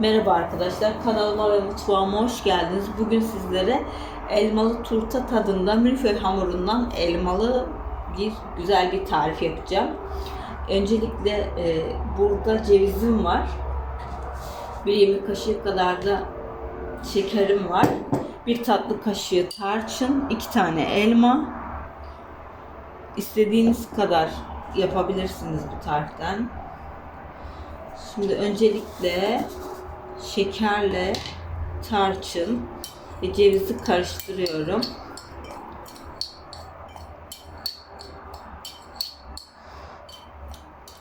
Merhaba arkadaşlar, kanalıma ve mutfağıma hoş geldiniz. Bugün sizlere elmalı turta tadında milföy hamurundan elmalı bir güzel bir tarif yapacağım. Öncelikle e, burada cevizim var. Bir yemek kaşığı kadar da şekerim var. Bir tatlı kaşığı tarçın, iki tane elma. İstediğiniz kadar yapabilirsiniz bu tariften. Şimdi öncelikle şekerle tarçın ve cevizi karıştırıyorum.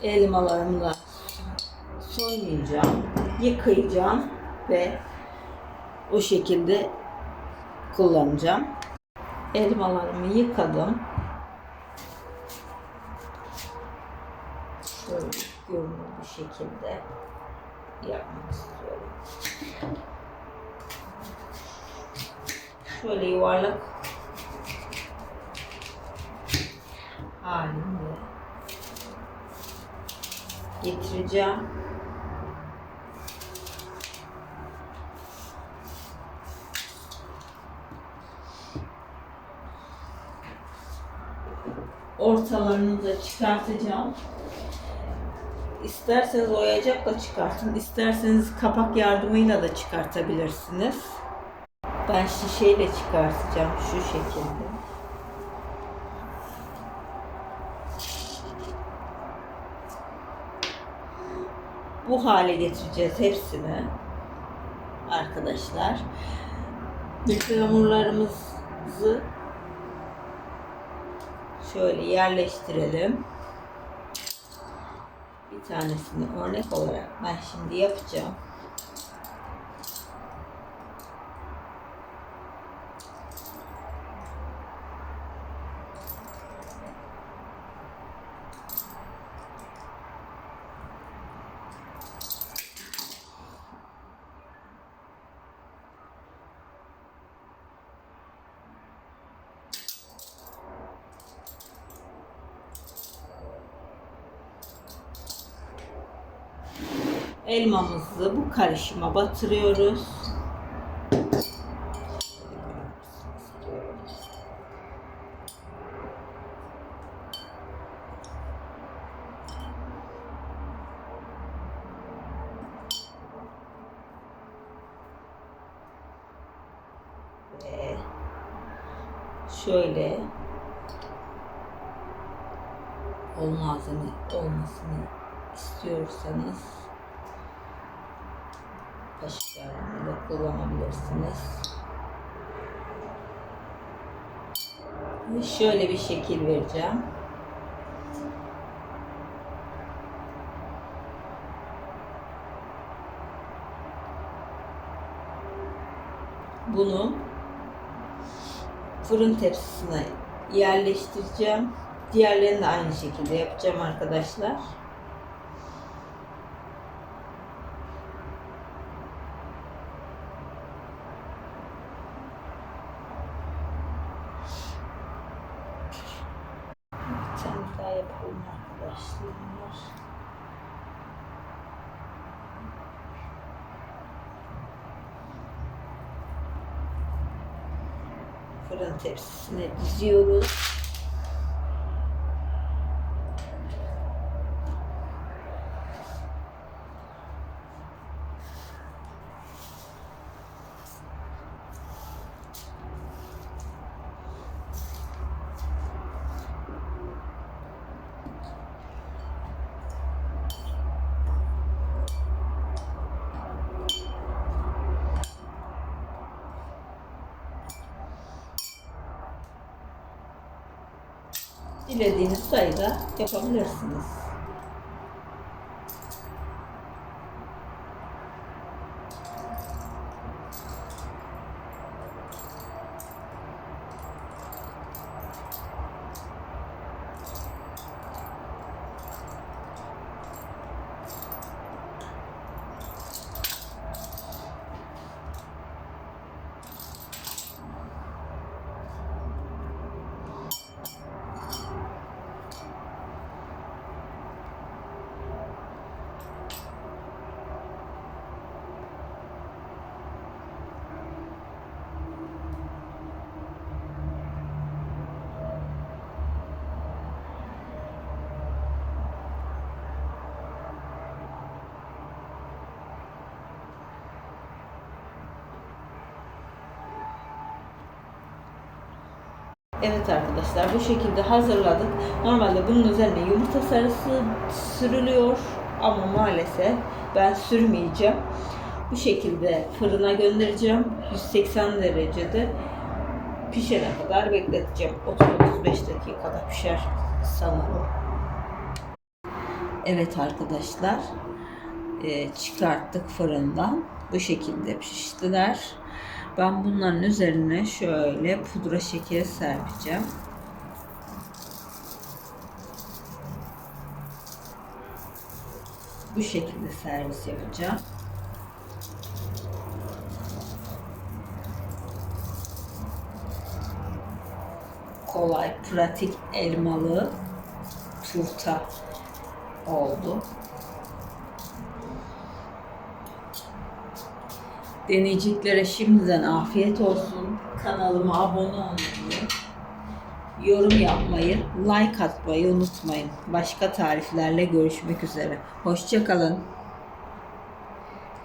Elmalarımı da soymayacağım, yıkayacağım ve o şekilde kullanacağım. Elmalarımı yıkadım. Şöyle görünür bir şekilde yapmak istiyorum. Şöyle yuvarlak halinde getireceğim. Ortalarını da çıkartacağım. İsterseniz oyacakla çıkartın, isterseniz kapak yardımıyla da çıkartabilirsiniz. Ben şişeyle çıkartacağım şu şekilde. Bu hale getireceğiz hepsini arkadaşlar. Milföy hamurlarımızı şöyle yerleştirelim. Bir tanesini örnek olarak ben şimdi yapacağım. Elmamızı bu karışıma batırıyoruz. Ve şöyle olmazını olmasını istiyorsanız yardımıyla kullanabilirsiniz. Şöyle bir şekil vereceğim. Bunu fırın tepsisine yerleştireceğim. Diğerlerini de aynı şekilde yapacağım arkadaşlar. Bir tane daha yapalım arkadaşlar. Fırın tepsisine diziyoruz. Dilediğiniz sayıda yapabilirsiniz. Evet arkadaşlar bu şekilde hazırladık. Normalde bunun üzerine yumurta sarısı sürülüyor ama maalesef ben sürmeyeceğim. Bu şekilde fırına göndereceğim. 180 derecede pişene kadar bekleteceğim. 30-35 dakikada pişer sanırım. Evet arkadaşlar e, çıkarttık fırından. Bu şekilde piştiler. Ben bunların üzerine şöyle pudra şekeri serpeceğim. Bu şekilde servis yapacağım. Kolay, pratik elmalı turta oldu. Deneyeceklere şimdiden afiyet olsun. Kanalıma abone olmayı, yorum yapmayı, like atmayı unutmayın. Başka tariflerle görüşmek üzere. Hoşçakalın.